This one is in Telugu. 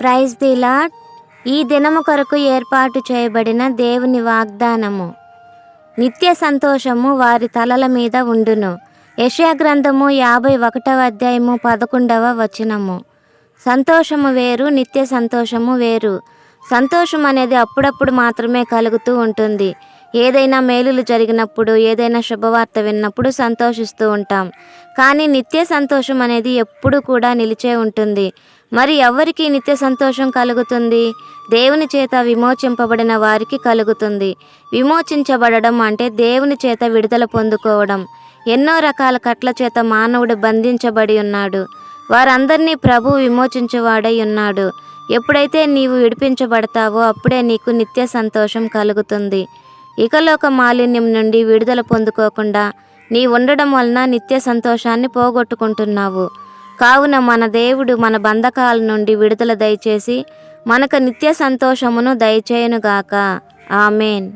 ప్రైజ్ ది లాడ్ ఈ దినము కొరకు ఏర్పాటు చేయబడిన దేవుని వాగ్దానము. నిత్య సంతోషము వారి తలల మీద ఉండును. యషయా గ్రంథము యాభై ఒకటవ అధ్యాయము పదకొండవ వచనము. సంతోషము వేరు నిత్య సంతోషము వేరు. సంతోషం అనేది అప్పుడప్పుడు మాత్రమే కలుగుతూ ఉంటుంది. ఏదైనా మేలులు జరిగినప్పుడు ఏదైనా శుభవార్త విన్నప్పుడు సంతోషిస్తూ ఉంటాం. కానీ నిత్య సంతోషం అనేది ఎప్పుడు కూడా నిలిచే ఉంటుంది. మరి ఎవరికి నిత్య సంతోషం కలుగుతుంది? దేవుని చేత విమోచింపబడిన వారికి కలుగుతుంది. విమోచించబడడం అంటే దేవుని చేత విడుదల పొందుకోవడం. ఎన్నో రకాల కట్ల చేత మానవుడు బంధించబడి ఉన్నాడు. వారందరినీ ప్రభు విమోచించేవాడై ఉన్నాడు. ఎప్పుడైతే నీవు విడిపించబడతావో అప్పుడే నీకు నిత్య సంతోషం కలుగుతుంది. ఇకలోక మాలిన్యం నుండి విడుదల పొందుకోకుండా నీ ఉండడం వలన నిత్య సంతోషాన్ని పోగొట్టుకుంటున్నావు. కావున మన దేవుడు మన బంధకాల నుండి విడుదల దయచేసి మనకు నిత్య సంతోషమును దయచేయనుగాక. ఆమెన్.